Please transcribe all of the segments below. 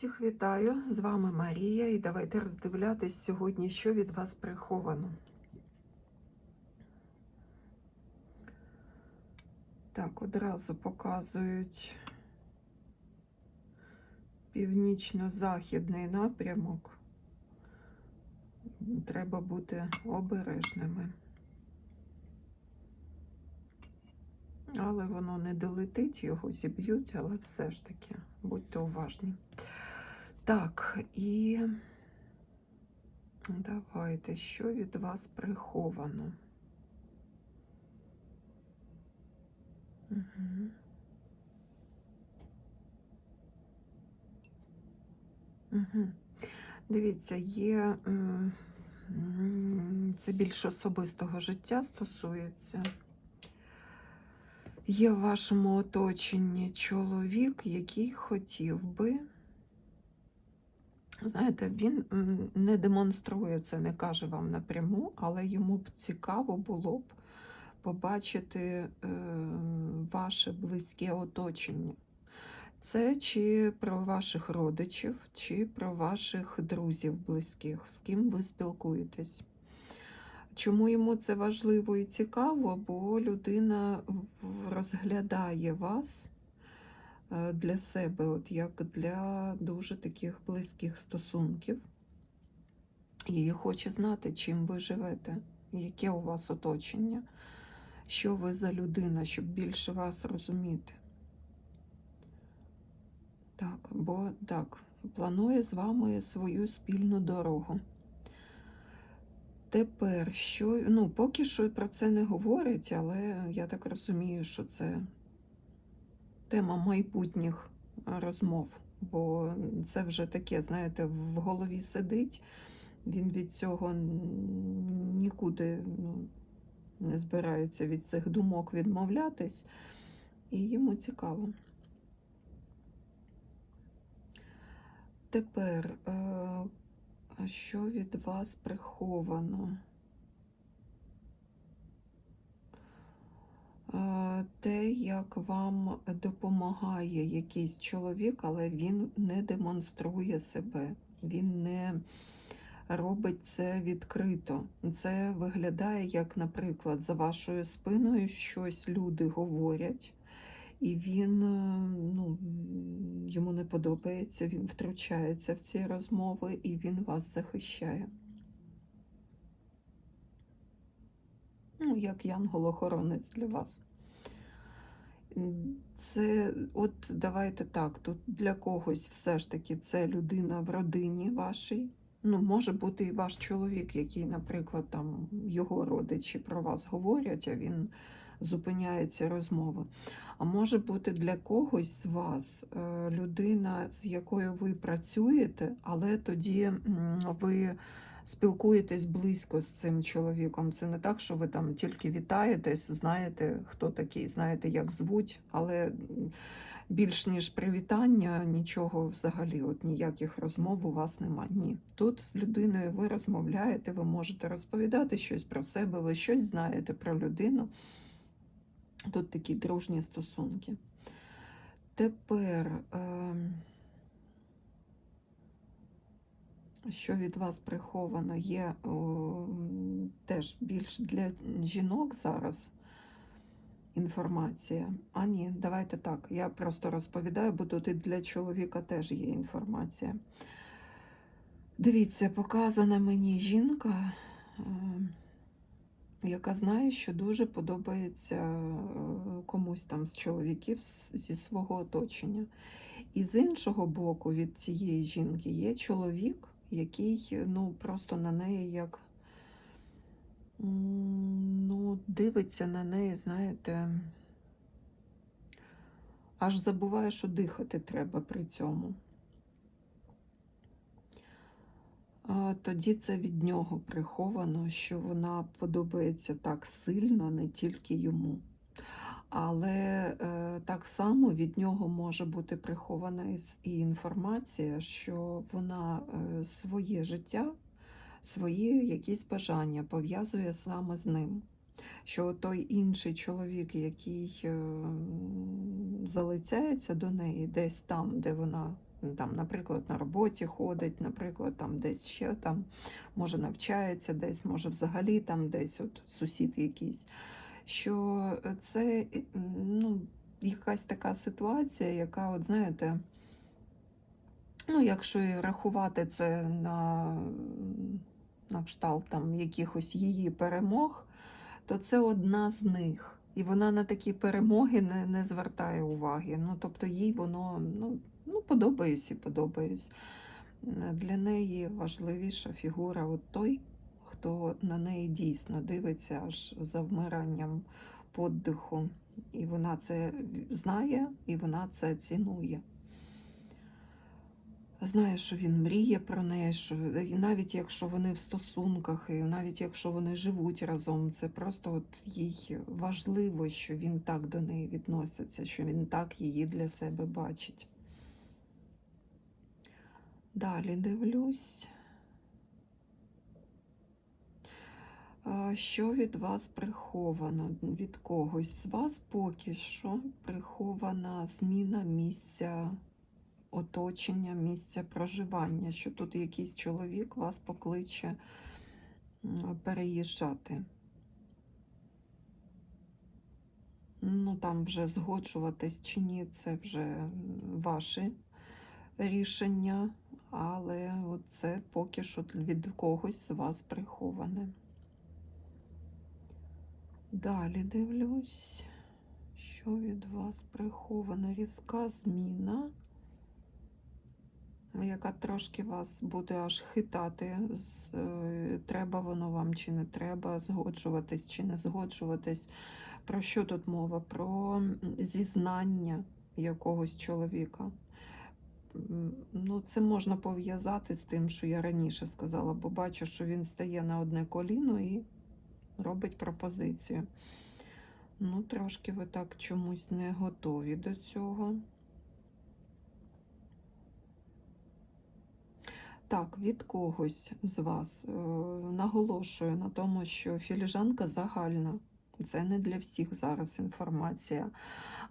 Всіх вітаю! З вами Марія, і давайте роздивлятись сьогодні, що від вас приховано. Так, одразу показують північно-західний напрямок. Треба бути обережними. Але воно не долетить, його зіб'ють, але все ж таки будьте уважні. Так, і давайте, що від вас приховано? Угу. Угу. Дивіться, є це більш особистого життя стосується. Є в вашому оточенні чоловік, який хотів би, знаєте, він не демонструє це, не каже вам напряму, але йому б цікаво було б побачити е, ваше близьке оточення. Це чи про ваших родичів, чи про ваших друзів близьких, з ким ви спілкуєтесь. Чому йому це важливо і цікаво? Бо людина розглядає вас для себе, от як для дуже таких близьких стосунків. І хоче знати, чим ви живете, яке у вас оточення, що ви за людина, щоб більше вас розуміти. Так, бо так, планує з вами свою спільну дорогу. Тепер що, ну, поки що про це не говорять, але я так розумію, що це тема майбутніх розмов, бо це вже таке, знаєте, в голові сидить, він від цього нікуди ну, не збирається від цих думок відмовлятись, і йому цікаво. Тепер, е, що від вас приховано? Те, як вам допомагає якийсь чоловік, але він не демонструє себе, він не робить це відкрито. Це виглядає, як, наприклад, за вашою спиною щось люди говорять, і він е, ну, йому не подобається, він втручається в ці розмови і він вас захищає. Як янгол-охоронець для вас. Це, от давайте так, тут для когось все ж таки це людина в родині вашій. Ну, може бути і ваш чоловік, який, наприклад, там його родичі про вас говорять, а він зупиняє ці розмови. А може бути для когось з вас е, людина, з якою ви працюєте, але тоді ви спілкуєтесь близько з цим чоловіком. Це не так, що ви там тільки вітаєтесь, знаєте, хто такий, знаєте, як звуть, але більш ніж привітання, нічого взагалі, от ніяких розмов у вас нема. Ні. Тут з людиною ви розмовляєте, ви можете розповідати щось про себе, ви щось знаєте про людину. Тут такі дружні стосунки. Тепер, ем, що від вас приховано, є о, теж більш для жінок зараз інформація. А ні, давайте так. Я просто розповідаю, бо тут і для чоловіка теж є інформація. Дивіться, показана мені жінка. ем, яка знає, що дуже подобається е, комусь там з чоловіків зі свого оточення. І з іншого боку, від цієї жінки є чоловік, який ну, просто на неї як ну, дивиться на неї, знаєте, аж забуває, що дихати треба при цьому. Тоді це від нього приховано, що вона подобається так сильно, не тільки йому. Але е, так само від нього може бути прихована і інформація, що вона е, своє життя, свої якісь бажання пов'язує саме з ним. Що той інший чоловік, який е, залицяється до неї, десь там, де вона там, наприклад, на роботі ходить, наприклад, там десь ще там може навчається, десь може взагалі там десь от сусід якийсь. Що це ну, якась така ситуація, яка, от знаєте, ну, якщо рахувати це на, на кшталт там якихось її перемог, то це одна з них. І вона на такі перемоги не, не звертає уваги. Ну, тобто їй воно ну, ну, подобаюсь і подобаюсь. Для неї важливіша фігура от той, хто на неї дійсно дивиться аж за вмиранням подиху. І вона це знає, і вона це цінує. Знає, що він мріє про неї, що і навіть якщо вони в стосунках, і навіть якщо вони живуть разом, це просто от їй важливо, що він так до неї відноситься, що він так її для себе бачить. Далі дивлюсь. А, Що від вас приховано? Від когось з вас поки що прихована зміна місця оточення, місця проживання, що тут якийсь чоловік вас покличе переїжджати. Ну, там вже згоджуватись чи ні, це вже м, ваше рішення, але це поки що від когось з вас приховане. Далі дивлюсь, що від вас прихована різка зміна, яка трошки вас буде аж хитати, з, е, треба воно вам чи не треба, згоджуватись чи не згоджуватись. Про що тут мова? Про зізнання якогось чоловіка. Ну, це можна пов'язати з тим, що я раніше сказала, бо бачу, що він стає на одне коліно і робить пропозицію. Ну, трошки ви так чомусь не готові до цього. Так, від когось з вас е, наголошую на тому, що філіжанка загальна. Це не для всіх зараз інформація.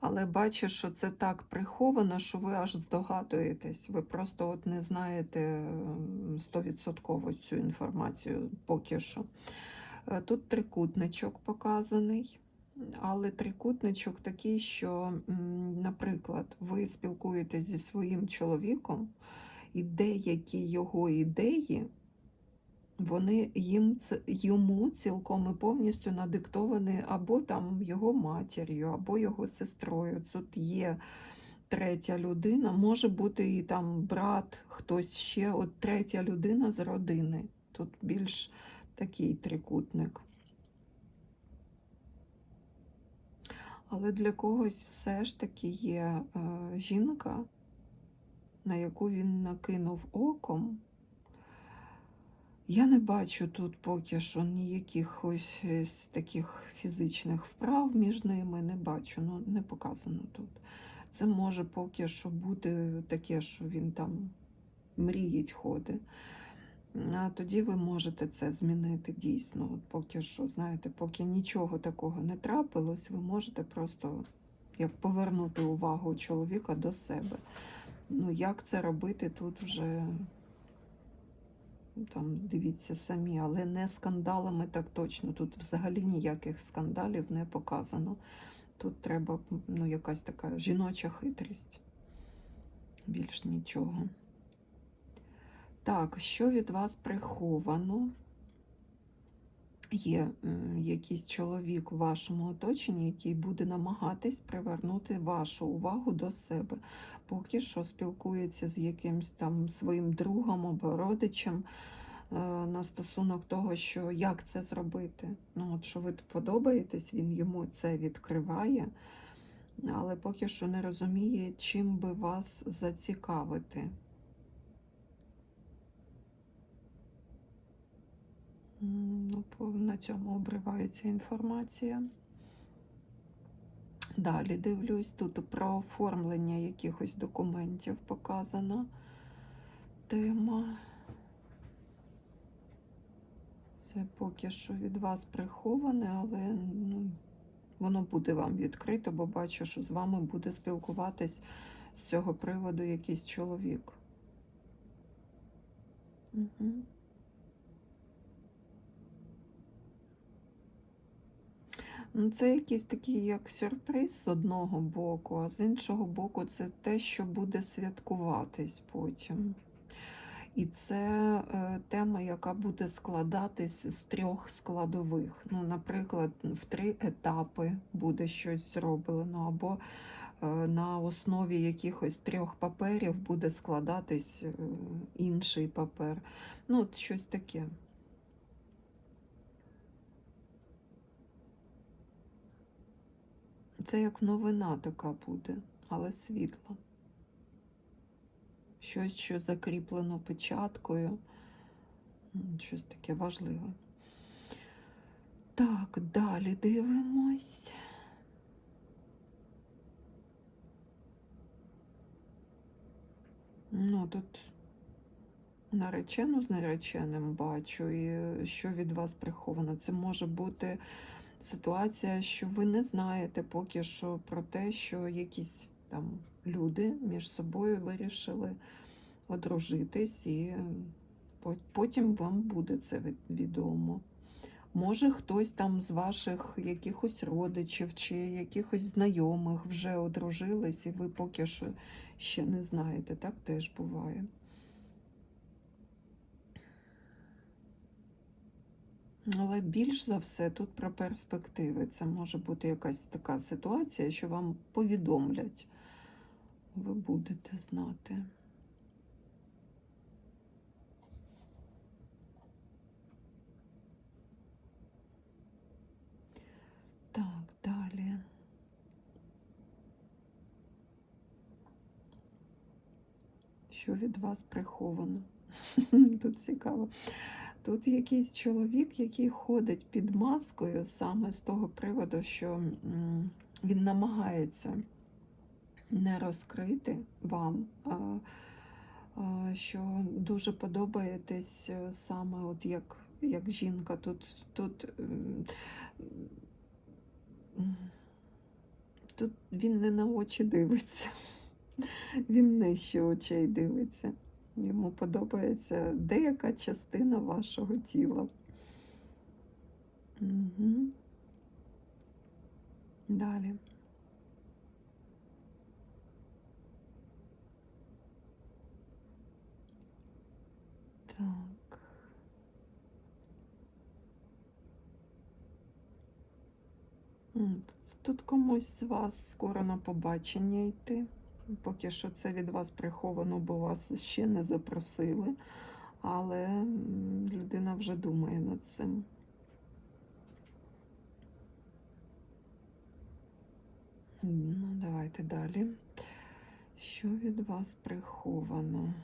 Але бачу, що це так приховано, що ви аж здогадуєтесь. Ви просто от не знаєте м, стовідсотково цю інформацію поки що. Е, Тут трикутничок показаний, але трикутничок такий, що, наприклад, ви спілкуєтесь зі своїм чоловіком, і деякі його ідеї, вони їм йому цілком і повністю надиктовані або там його матір'ю, або його сестрою. Тут є третя людина, може бути і там брат, хтось ще, от третя людина з родини. Тут більш такий трикутник. Але для когось все ж таки є е, жінка, на яку він накинув оком. Я не бачу тут поки що ніяких ось ось таких фізичних вправ між ними, не бачу, ну не показано тут. Це може поки що бути таке, що він там мріють ходить. А тоді ви можете це змінити дійсно. От поки що, знаєте, поки нічого такого не трапилось, ви можете просто як повернути увагу чоловіка до себе. Ну, як це робити, тут вже там дивіться самі, але не скандалами так точно. Тут взагалі ніяких скандалів не показано. Тут треба ну, якась така жіноча хитрість. Більш нічого. Так, що від вас приховано? Є якийсь чоловік в вашому оточенні, який буде намагатись привернути вашу увагу до себе. Поки що спілкується з якимсь там своїм другом або родичем е, на стосунок того, що як це зробити. Ну, от що ви подобаєтесь, він йому це відкриває, але поки що не розуміє, чим би вас зацікавити. На цьому обривається інформація. Далі дивлюсь, тут про оформлення якихось документів показана тема. Це поки що від вас приховане, але ну, воно буде вам відкрито, бо бачу, що з вами буде спілкуватись з цього приводу якийсь чоловік. Угу. Ну, це якийсь такий як сюрприз з одного боку, а з іншого боку, це те, що буде святкуватись потім. І це е, тема, яка буде складатись з трьох складових. Ну, Наприклад, в три етапи буде щось зроблено, або е, на основі якихось трьох паперів буде складатись е, інший папер. Ну, от щось таке. Це як новина така буде, але світла. Щось, що закріплено печаткою. Щось таке важливе. Так, далі дивимось. Ну, тут наречену з нареченим бачу, і що від вас приховано. Це може бути ситуація, що ви не знаєте поки що про те, що якісь там люди між собою вирішили одружитись, і потім вам буде це відомо. Може, хтось там з ваших якихось родичів чи якихось знайомих вже одружились, і ви поки що ще не знаєте. Так теж буває. Але більш за все тут про перспективи. Це може бути якась така ситуація, що вам повідомлять. Ви будете знати. Так, далі. Що від вас приховано? Тут цікаво. Тут якийсь чоловік, який ходить під маскою саме з того приводу, що він намагається не розкрити вам, що дуже подобаєтесь е, саме от як, як жінка. Тут, тут, тут він не на очі дивиться, він нижче очей дивиться. Йому подобається деяка частина вашого тіла. Угу. Далі. Так. Тут комусь з вас скоро на побачення йти. Поки що це від вас приховано, бо вас ще не запросили. Але людина вже думає над цим. Ну, давайте далі. Що від вас приховано?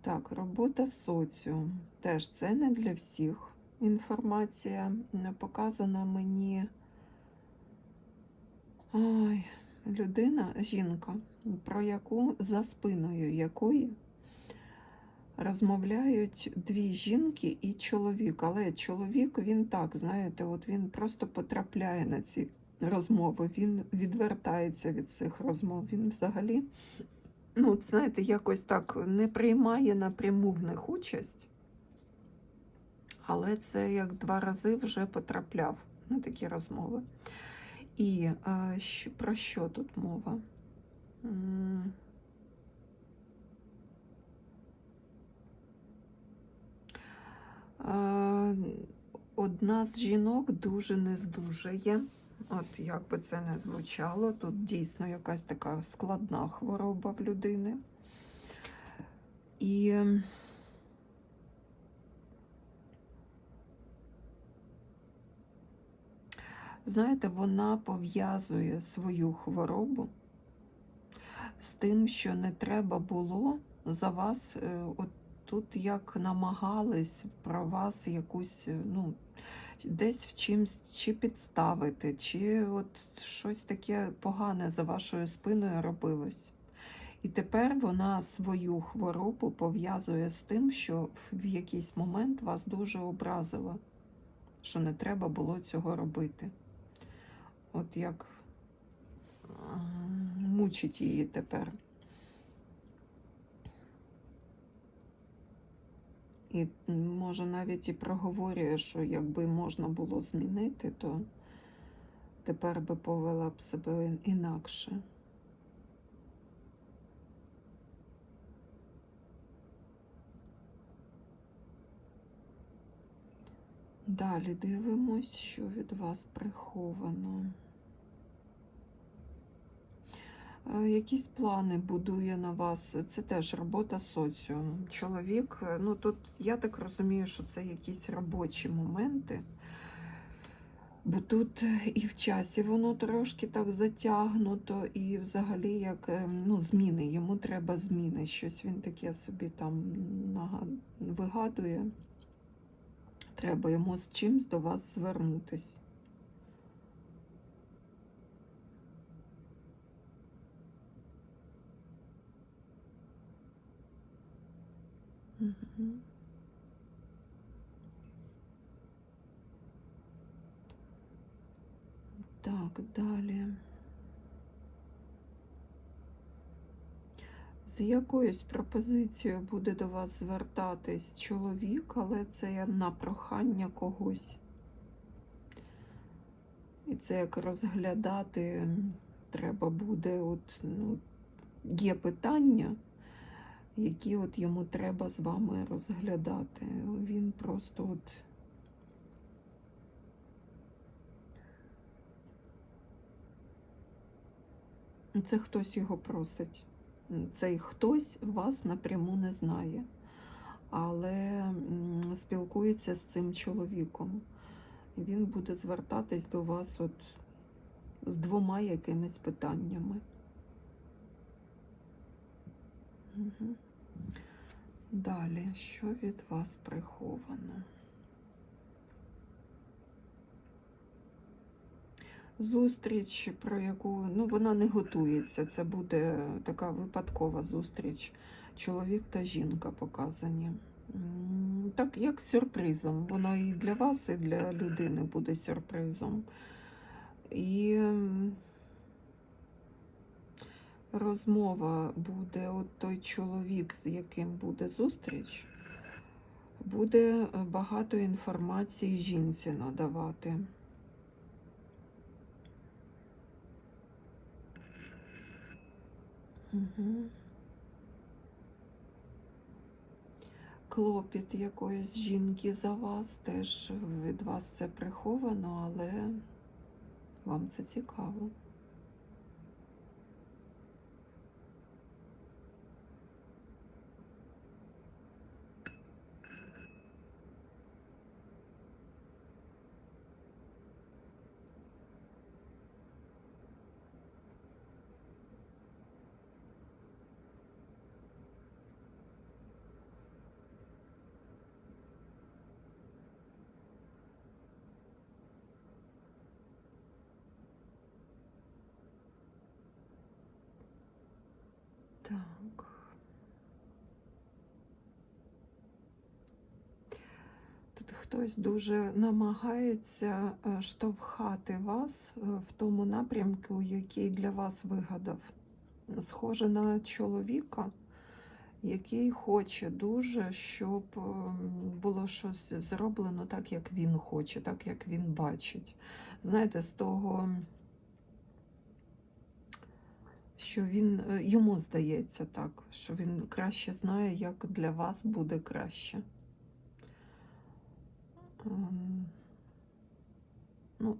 Так, робота соціум. Теж це не для всіх інформація. Показана мені. Ой, людина, жінка, про яку за спиною якої розмовляють дві жінки і чоловік. Але чоловік він так, знаєте, от він просто потрапляє на ці розмови, він відвертається від цих розмов. Він взагалі, ну, знаєте, якось так не приймає напряму в них участь. Але це як два рази вже потрапляв на такі розмови. І про що тут мова? Одна з жінок дуже не здужає. От як би це не звучало, тут дійсно якась така складна хвороба в людини. І знаєте, вона пов'язує свою хворобу з тим, що не треба було за вас, е, от тут як намагались про вас якусь, е, ну, десь в чимсь чи підставити, чи от щось таке погане за вашою спиною робилось. І тепер вона свою хворобу пов'язує з тим, що в якийсь момент вас дуже образила, що не треба було цього робити. От як мучить її тепер. І може навіть і проговорює, що якби можна було змінити, то тепер би повела б себе інакше. Далі дивимось, що від вас приховано. Е, Якісь плани будує на вас. Це теж робота соціум. Чоловік, е, ну тут я так розумію, що це якісь робочі моменти. Бо тут і в часі воно трошки так затягнуто, і взагалі як е, ну, зміни. Йому треба зміни. Щось він таке собі там вигадує. Треба йому з чимсь до вас звернутись. Так, далі. З якоюсь пропозицією буде до вас звертатись чоловік, але це на прохання когось. І це як розглядати треба буде, от, ну, є питання, які от йому треба з вами розглядати. Він просто от. Це хтось його просить. Цей хтось вас напряму не знає, але спілкується з цим чоловіком. Він буде звертатись до вас от з двома якимись питаннями. Угу. Далі, що від вас приховано? Зустріч, про яку ну вона не готується. Це буде така випадкова зустріч. Чоловік та жінка показані. Так, як сюрпризом. Воно і для вас, і для людини буде сюрпризом. І розмова буде, от той чоловік, з яким буде зустріч, буде багато інформації жінці надавати. Клопіт якоїсь жінки за вас теж від вас це приховано, але вам це цікаво. Так. Тут хтось дуже намагається е, штовхати вас е, в тому напрямку, який для вас вигадав. Схоже на чоловіка, який хоче дуже, щоб ем, було щось зроблено так, як він хоче, так, як він бачить. Знаєте, з того що він е, йому здається так, що він краще знає, як для вас буде краще. Ем, Ну,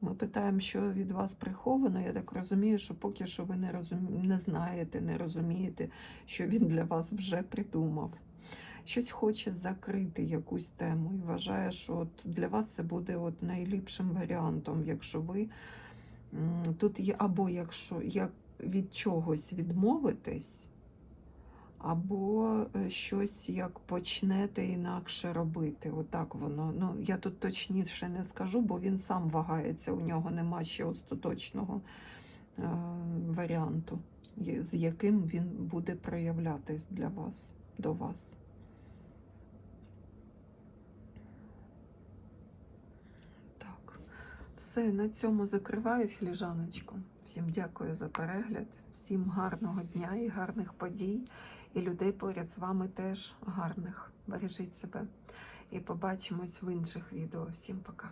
ми питаємо, що від вас приховано. Я так розумію, що поки що ви не, розум... не знаєте, не розумієте, що він для вас вже придумав. Щось хоче закрити якусь тему і вважає, що от для вас це буде от найліпшим варіантом, якщо ви тут є, або якщо як від чогось відмовитесь, або е, щось як почнете інакше робити. Отак воно. Ну, я тут точніше не скажу, бо він сам вагається, у нього нема ще остаточного е, варіанту, з яким він буде проявлятись для вас, до вас. Так, Все, на цьому закриваю філіжаночку. Всім дякую за перегляд, всім гарного дня і гарних подій. І людей поряд з вами теж гарних. Бережіть себе. І побачимось в інших відео. Всім пока.